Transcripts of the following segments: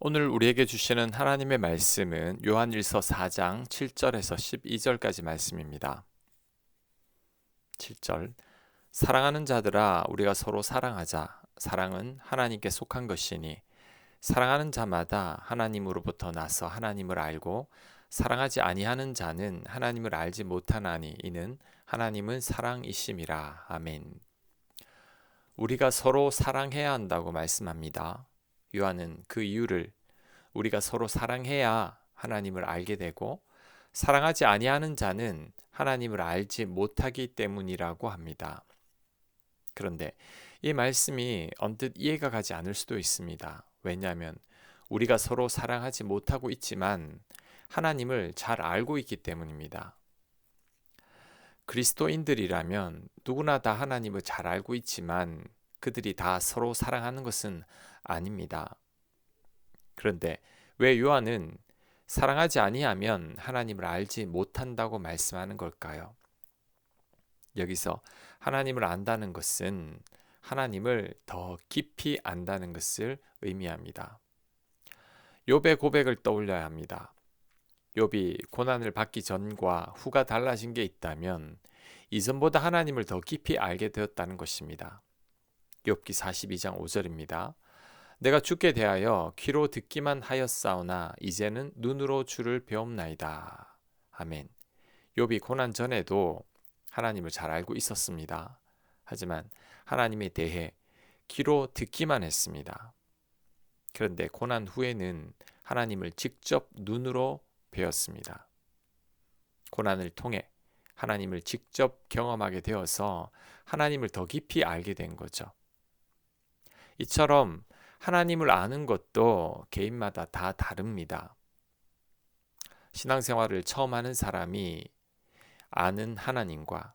오늘 우리에게 주시는 하나님의 말씀은 요한일서 4장 7절에서 12절까지 말씀입니다. 7절 사랑하는 자들아 우리가 서로 사랑하자 사랑은 하나님께 속한 것이니 사랑하는 자마다 하나님으로부터 나서 하나님을 알고 사랑하지 아니하는 자는 하나님을 알지 못하나니 이는 하나님은 사랑이심이라 아멘. 우리가 서로 사랑해야 한다고 말씀합니다. 요한은 그 이유를 우리가 서로 사랑해야 하나님을 알게 되고 사랑하지 아니하는 자는 하나님을 알지 못하기 때문이라고 합니다. 그런데 이 말씀이 언뜻 이해가 가지 않을 수도 있습니다. 왜냐하면 우리가 서로 사랑하지 못하고 있지만 하나님을 잘 알고 있기 때문입니다. 그리스도인들이라면 누구나 다 하나님을 잘 알고 있지만 그들이 다 서로 사랑하는 것은 아닙니다. 그런데 왜 요한은 사랑하지 아니하면 하나님을 알지 못한다고 말씀하는 걸까요? 여기서 하나님을 안다는 것은 하나님을 더 깊이 안다는 것을 의미합니다. 욥의 고백을 떠올려야 합니다. 욥이 고난을 받기 전과 후가 달라진 게 있다면 이전보다 하나님을 더 깊이 알게 되었다는 것입니다. 욥기 42장 5절입니다. 내가 죽게 대하여 귀로 듣기만 하였사오나 이제는 눈으로 주를 배옵나이다. 아멘. 욥이 고난 전에도 하나님을 잘 알고 있었습니다. 하지만 하나님에 대해 귀로 듣기만 했습니다. 그런데 고난 후에는 하나님을 직접 눈으로 배웠습니다. 고난을 통해 하나님을 직접 경험하게 되어서 하나님을 더 깊이 알게 된 거죠. 이처럼 하나님을 아는 것도 개인마다 다 다릅니다. 신앙생활을 처음 하는 사람이 아는 하나님과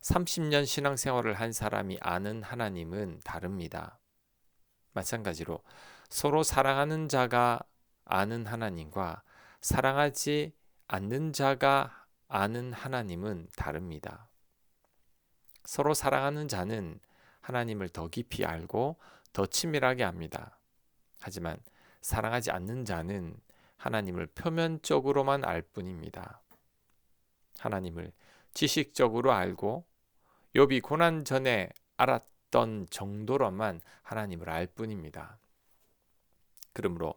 30년 신앙생활을 한 사람이 아는 하나님은 다릅니다. 마찬가지로 서로 사랑하는 자가 아는 하나님과 사랑하지 않는 자가 아는 하나님은 다릅니다. 서로 사랑하는 자는 하나님을 더 깊이 알고 더 친밀하게 합니다. 하지만 사랑하지 않는 자는 하나님을 표면적으로만 알 뿐입니다. 하나님을 지식적으로 알고 욥이 고난 전에 알았던 정도로만 하나님을 알 뿐입니다. 그러므로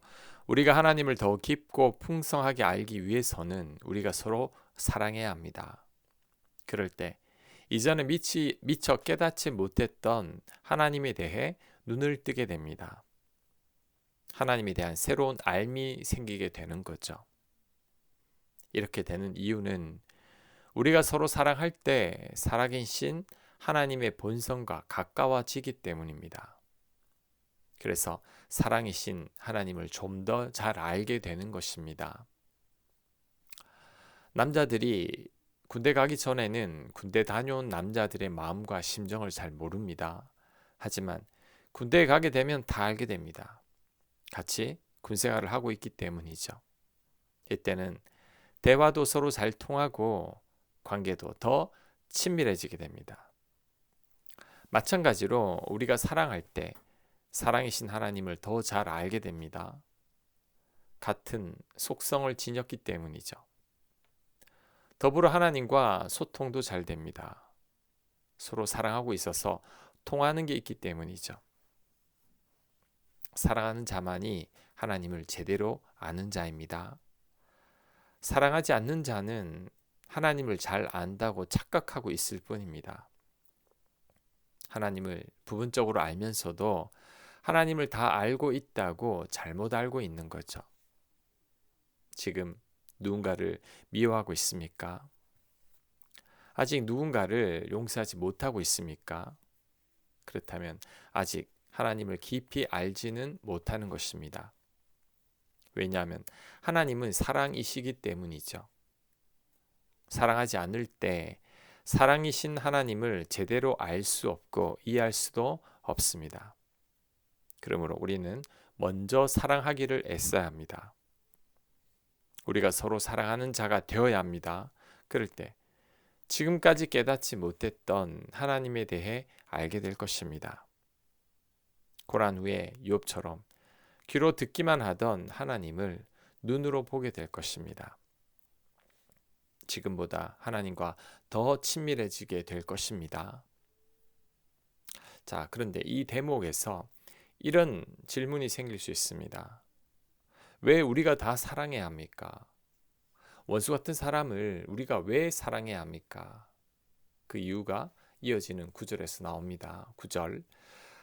우리가 하나님을 더 깊고 풍성하게 알기 위해서는 우리가 서로 사랑해야 합니다. 그럴 때 이전에 미치, 미처 깨닫지 못했던 하나님에 대해 눈을 뜨게 됩니다. 하나님에 대한 새로운 알미 생기게 되는 거죠. 이렇게 되는 이유는 우리가 서로 사랑할 때 살아계신 하나님의 본성과 가까워지기 때문입니다. 그래서 사랑이신 하나님을 좀 더 잘 알게 되는 것입니다. 남자들이 군대 가기 전에는 군대 다녀온 남자들의 마음과 심정을 잘 모릅니다. 하지만 군대에 가게 되면 다 알게 됩니다. 같이 군 생활을 하고 있기 때문이죠. 이때는 대화도 서로 잘 통하고 관계도 더 친밀해지게 됩니다. 마찬가지로 우리가 사랑할 때 사랑이신 하나님을 더 잘 알게 됩니다. 같은 속성을 지녔기 때문이죠. 더불어 하나님과 소통도 잘 됩니다. 서로 사랑하고 있어서 통하는 게 있기 때문이죠. 사랑하는 자만이 하나님을 제대로 아는 자입니다. 사랑하지 않는 자는 하나님을 잘 안다고 착각하고 있을 뿐입니다. 하나님을 부분적으로 알면서도 하나님을 다 알고 있다고 잘못 알고 있는 거죠. 지금 누군가를 미워하고 있습니까? 아직 누군가를 용서하지 못하고 있습니까? 그렇다면 아직 하나님을 깊이 알지는 못하는 것입니다. 왜냐하면 하나님은 사랑이시기 때문이죠. 사랑하지 않을 때 사랑이신 하나님을 제대로 알 수 없고 이해할 수도 없습니다. 그러므로 우리는 먼저 사랑하기를 애써야 합니다. 우리가 서로 사랑하는 자가 되어야 합니다. 그럴 때 지금까지 깨닫지 못했던 하나님에 대해 알게 될 것입니다. 고난 후에 욥처럼 귀로 듣기만 하던 하나님을 눈으로 보게 될 것입니다. 지금보다 하나님과 더 친밀해지게 될 것입니다. 자, 그런데 이 대목에서 이런 질문이 생길 수 있습니다. 왜 우리가 다 사랑해야 합니까? 원수 같은 사람을 우리가 왜 사랑해야 합니까? 그 이유가 이어지는 구절에서 나옵니다. 구절.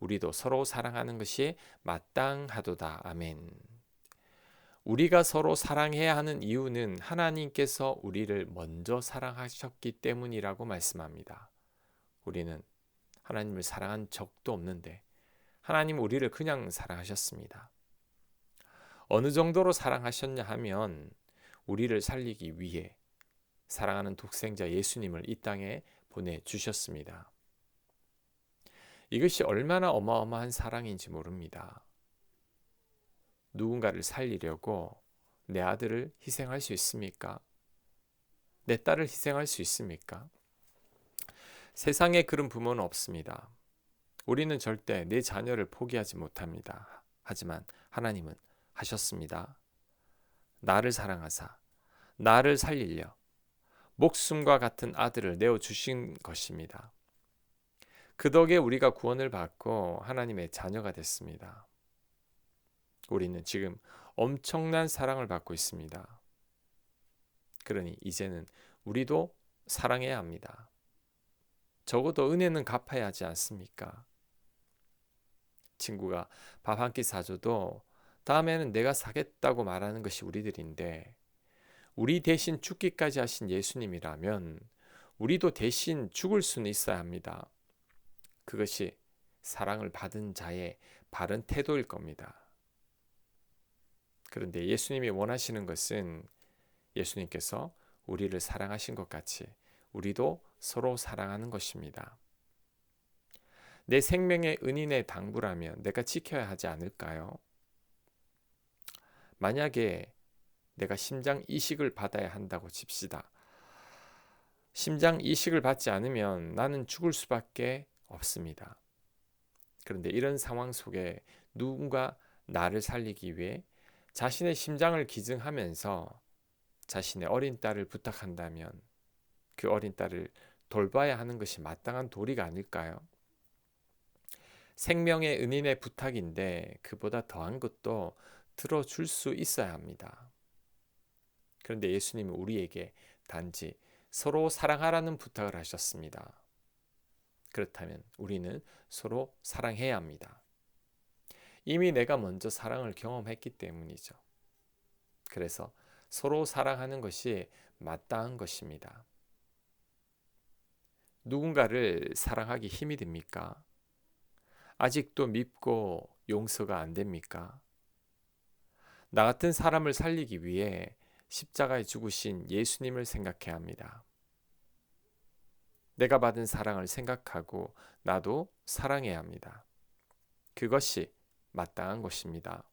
우리도 서로 사랑하는 것이 마땅하도다. 아멘. 우리가 서로 사랑해야 하는 이유는 하나님께서 우리를 먼저 사랑하셨기 때문이라고 말씀합니다. 우리는 하나님을 사랑한 적도 없는데 하나님 우리를 그냥 사랑하셨습니다. 어느 정도로 사랑하셨냐 하면 우리를 살리기 위해 사랑하는 독생자 예수님을 이 땅에 보내 주셨습니다. 이것이 얼마나 어마어마한 사랑인지 모릅니다. 누군가를 살리려고 내 아들을 희생할 수 있습니까? 내 딸을 희생할 수 있습니까? 세상에 그런 부모는 없습니다. 우리는 절대 내 자녀를 포기하지 못합니다. 하지만 하나님은 하셨습니다. 나를 사랑하사 나를 살리려 목숨과 같은 아들을 내어 주신 것입니다. 그 덕에 우리가 구원을 받고 하나님의 자녀가 됐습니다. 우리는 지금 엄청난 사랑을 받고 있습니다. 그러니 이제는 우리도 사랑해야 합니다. 적어도 은혜는 갚아야 하지 않습니까? 친구가 밥 한 끼 사줘도 다음에는 내가 사겠다고 말하는 것이 우리들인데 우리 대신 죽기까지 하신 예수님이라면 우리도 대신 죽을 수는 있어야 합니다. 그것이 사랑을 받은 자의 바른 태도일 겁니다. 그런데 예수님이 원하시는 것은 예수님께서 우리를 사랑하신 것 같이 우리도 서로 사랑하는 것입니다. 내 생명의 은인의 당부라면 내가 지켜야 하지 않을까요? 만약에 내가 심장 이식을 받아야 한다고 칩시다. 심장 이식을 받지 않으면 나는 죽을 수밖에 없습니다. 그런데 이런 상황 속에 누군가 나를 살리기 위해 자신의 심장을 기증하면서 자신의 어린 딸을 부탁한다면 그 어린 딸을 돌봐야 하는 것이 마땅한 도리가 아닐까요? 생명의 은인의 부탁인데 그보다 더한 것도 들어줄 수 있어야 합니다. 그런데 예수님은 우리에게 단지 서로 사랑하라는 부탁을 하셨습니다. 그렇다면 우리는 서로 사랑해야 합니다. 이미 내가 먼저 사랑을 경험했기 때문이죠. 그래서 서로 사랑하는 것이 마땅한 것입니다. 누군가를 사랑하기 힘이 듭니까? 아직도 밉고 용서가 안 됩니까? 나 같은 사람을 살리기 위해 십자가에 죽으신 예수님을 생각해야 합니다. 내가 받은 사랑을 생각하고 나도 사랑해야 합니다. 그것이 마땅한 것입니다.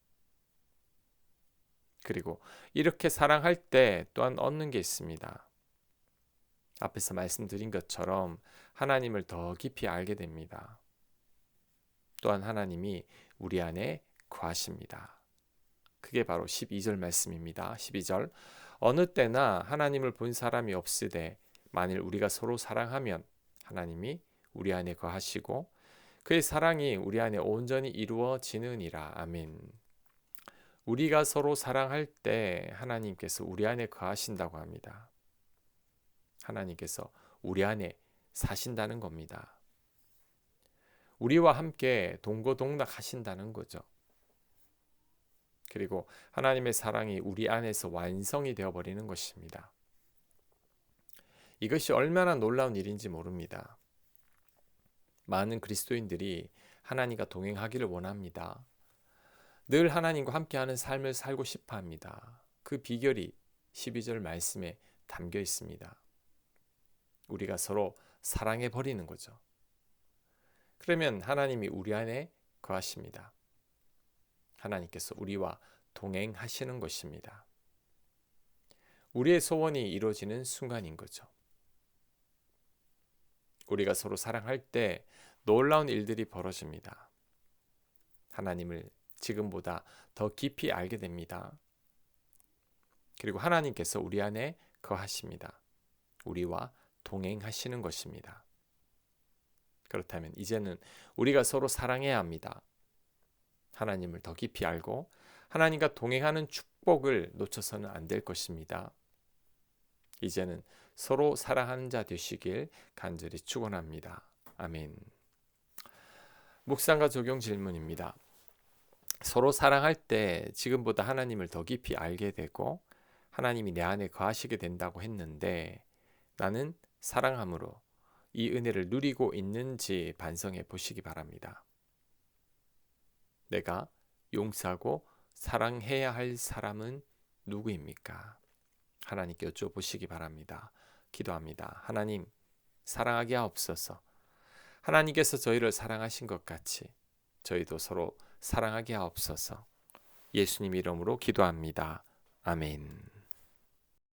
그리고 이렇게 사랑할 때 또한 얻는 게 있습니다. 앞에서 말씀드린 것처럼 하나님을 더 깊이 알게 됩니다. 또한 하나님이 우리 안에 거하십니다. 그게 바로 12절 말씀입니다. 12절 어느 때나 하나님을 본 사람이 없으되 만일 우리가 서로 사랑하면 하나님이 우리 안에 거하시고 그의 사랑이 우리 안에 온전히 이루어지느니라. 아멘. 우리가 서로 사랑할 때 하나님께서 우리 안에 거하신다고 합니다. 하나님께서 우리 안에 사신다는 겁니다. 우리와 함께 동거동락 하신다는 거죠. 그리고 하나님의 사랑이 우리 안에서 완성이 되어 버리는 것입니다. 이것이 얼마나 놀라운 일인지 모릅니다. 많은 그리스도인들이 하나님과 동행하기를 원합니다. 늘 하나님과 함께하는 삶을 살고 싶어 합니다. 그 비결이 12절 말씀에 담겨 있습니다. 우리가 서로 사랑해 버리는 거죠. 그러면 하나님이 우리 안에 거하십니다. 하나님께서 우리와 동행하시는 것입니다. 우리의 소원이 이루어지는 순간인 거죠. 우리가 서로 사랑할 때 놀라운 일들이 벌어집니다. 하나님을 지금보다 더 깊이 알게 됩니다. 그리고 하나님께서 우리 안에 거하십니다. 우리와 동행하시는 것입니다. 그렇다면 이제는 우리가 서로 사랑해야 합니다. 하나님을 더 깊이 알고 하나님과 동행하는 축복을 놓쳐서는 안 될 것입니다. 이제는 서로 사랑하는 자 되시길 간절히 축원합니다. 아멘. 묵상과 적용 질문입니다. 서로 사랑할 때 지금보다 하나님을 더 깊이 알게 되고 하나님이 내 안에 거하시게 된다고 했는데 나는 사랑함으로 이 은혜를 누리고 있는지 반성해 보시기 바랍니다. 내가 용서하고 사랑해야 할 사람은 누구입니까? 하나님께 여쭤보시기 바랍니다. 기도합니다. 하나님, 사랑하게 하옵소서. 하나님께서 저희를 사랑하신 것 같이 저희도 서로 사랑하게 하옵소서. 예수님 이름으로 기도합니다. 아멘.